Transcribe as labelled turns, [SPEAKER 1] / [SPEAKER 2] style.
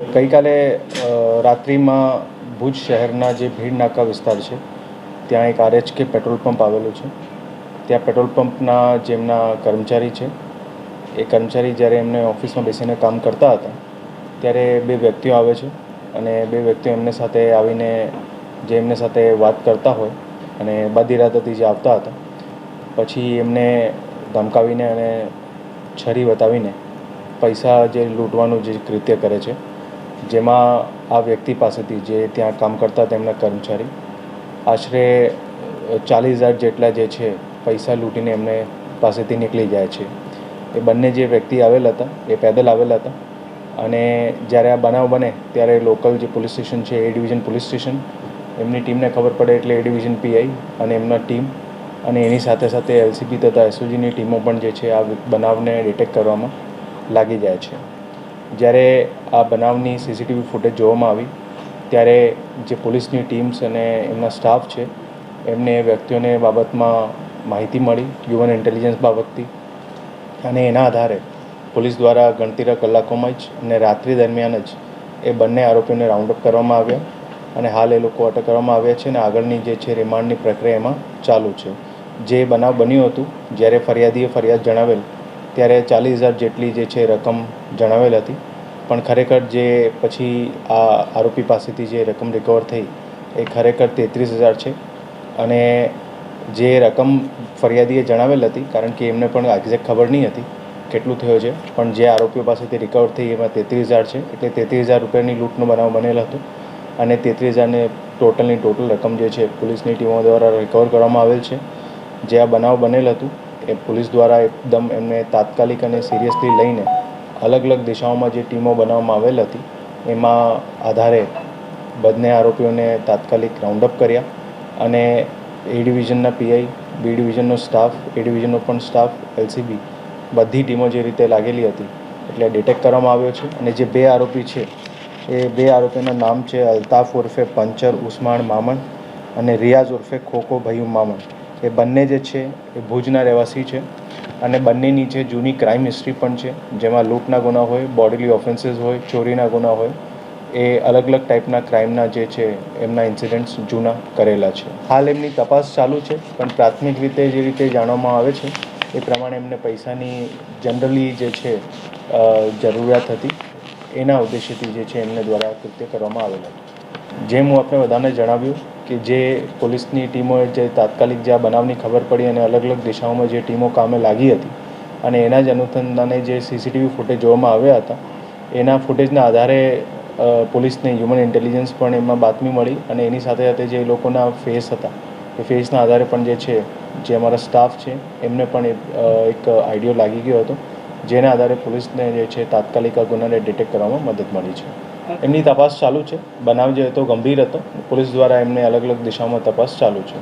[SPEAKER 1] ગઈકાલે રાત્રિમાં ભુજ શહેરના જે ભીડ નાકા વિસ્તાર છે, ત્યાં એક આરએચકે પેટ્રોલ પંપ આવેલું છે. ત્યાં પેટ્રોલ પંપના જેમના કર્મચારી છે, એ કર્મચારી જ્યારે એમને ઓફિસમાં બેસીને કામ કરતા હતા, ત્યારે બે વ્યક્તિઓ આવે છે અને બે વ્યક્તિઓ એમને સાથે આવીને, જે એમને સાથે વાત કરતા હોય અને બધી રાતથી જે આવતા હતા, પછી એમને ધમકાવીને અને છરી બતાવીને પૈસા જે લૂંટવાનું જે કૃત્ય કરે છે જેમાં આ વ્યક્તિ પાસેથી જે ત્યાં કામ કરતા તેમના કર્મચારી, આશરે ચાલીસ હજાર જેટલા જે છે, પૈસા લૂંટીને એમને પાસેથી નીકળી જાય છે. એ બંને જે વ્યક્તિ આવેલા હતા, એ પેદલ આવેલા હતા અને જ્યારે આ બનાવ બને, ત્યારે લોકલ જે પોલીસ સ્ટેશન છે, એ ડિવિઝન પોલીસ સ્ટેશન, એમની ટીમને ખબર પડે એટલે એ ડિવિઝન પીઆઈ અને એમના ટીમ અને એની સાથે સાથે એલસીબી તથા એસઓજીની ટીમો પણ જે છે, આ બનાવને ડિટેક્ટ કરવામાં લાગી જાય છે. જ્યારે આ બનાવની સીસીટીવી ફૂટેજ જોવામાં આવી, ત્યારે જે પોલીસની ટીમ્સ અને એમના સ્ટાફ છે, એમને વ્યક્તિઓને બાબતમાં માહિતી મળી હ્યુમન ઇન્ટેલિજન્સ બાબતથી. અને એના આધારે પોલીસ દ્વારા ગણતરીના કલાકોમાં જ અને રાત્રિ દરમિયાન જ એ બંને આરોપીઓને રાઉન્ડ અપ કરવામાં આવ્યા અને હાલ એ લોકો અટક કરવામાં આવ્યા છે અને આગળની જે છે રિમાન્ડની પ્રક્રિયા એમાં ચાલુ છે. જે બનાવ બન્યું હતું, જ્યારે ફરિયાદીએ ફરિયાદ જણાવેલ ત્યારે ચાલીસ હજાર જેટલી જે છે રકમ જણાવેલ હતી. પણ ખરેખર જે પછી આ આરોપી પાસેથી જે રકમ રિકવર થઈ, એ ખરેખર તેત્રીસ હજાર છે. અને જે રકમ ફરિયાદીએ જણાવેલ હતી, કારણ કે એમને પણ એક્ઝેક્ટ ખબર નહીં હતી કેટલું થયો છે. પણ જે આરોપીઓ પાસેથી રિકવર થઈ, એમાં તેત્રીસ હજાર છે. એટલે તેત્રીસ હજાર રૂપિયાની લૂંટનો બનાવ બનેલ હતો. અને તેત્રીસ હજારને ટોટલની ટોટલ રકમ જે છે, પોલીસની ટીમો દ્વારા રિકવર કરવામાં આવેલ છે. જે આ બનાવ બનેલ હતું એ પોલીસ દ્વારા એકદમ એમને તાત્કાલિક અને સિરિયસલી લઈને અલગ અલગ દિશાઓમાં જે ટીમો બનાવવામાં આવેલ હતી, એમાં આધારે બંને આરોપીઓને તાત્કાલિક રાઉન્ડ અપ કર્યા અને એ ડિવિઝનના પીઆઈ, બી ડિવિઝનનો સ્ટાફ એ ડિવિઝનનો પણ સ્ટાફ એલસીબી બધી ટીમો જે રીતે લાગેલી હતી, એટલે ડિટેક્ટ કરવામાં આવ્યો છે. અને જે બે આરોપી છે, એ બે આરોપીના નામ છે અલ્તાફ ઉર્ફે પંચર ઉસ્માણ મામણ અને રિયાઝ ઉર્ફે ખોખો ભયું મામન. એ બંને જે છે, એ ભુજના રહેવાસી છે અને બંનેની જે જૂની ક્રાઇમ હિસ્ટ્રી પણ છે, જેમાં લૂંટના ગુના હોય બોડીલી ઓફેન્સીસ હોય, ચોરીના ગુના હોય, એ અલગ અલગ ટાઈપના ક્રાઇમના જે છે, એમના ઇન્સિડન્ટ્સ જૂના કરેલા છે. હાલ એમની તપાસ ચાલુ છે, પણ પ્રાથમિક રીતે જે રીતે જાણવામાં આવે છે, એ પ્રમાણે એમને પૈસાની જનરલી જે છે જરૂરિયાત હતી, એના ઉદ્દેશ્યથી જે છે, એમને દ્વારા કૃત્ય કરવામાં આવેલા. જેમ હું આપણે બધાને જણાવ્યું કે જે પોલીસની ટીમોએ જે તાત્કાલિક જે આ બનાવની ખબર પડી અને અલગ અલગ દિશાઓમાં જે ટીમો કામે લાગી હતી અને એના જ અનુસંધાને જે સીસીટીવી ફૂટેજ જોવામાં આવ્યા હતા, એના ફૂટેજના આધારે પોલીસને હ્યુમન ઇન્ટેલિજન્સ પણ એમાં બાતમી મળી અને એની સાથે સાથે જે લોકોના ફેસ હતા, એ ફેસના આધારે પણ જે છે, જે અમારા સ્ટાફ છે, એમને પણ એક આઈડિયો લાગી ગયો હતો. જેના આધારે પોલીસને જે છે તાત્કાલિક આ ગુનાને ડિટેક્ટ કરવામાં મદદ મળી છે. એમની તપાસ ચાલુ છે. બનાવ જે હતો, ગંભીર હતો. પોલીસ દ્વારા એમને અલગ અલગ દિશામાં તપાસ ચાલુ છે.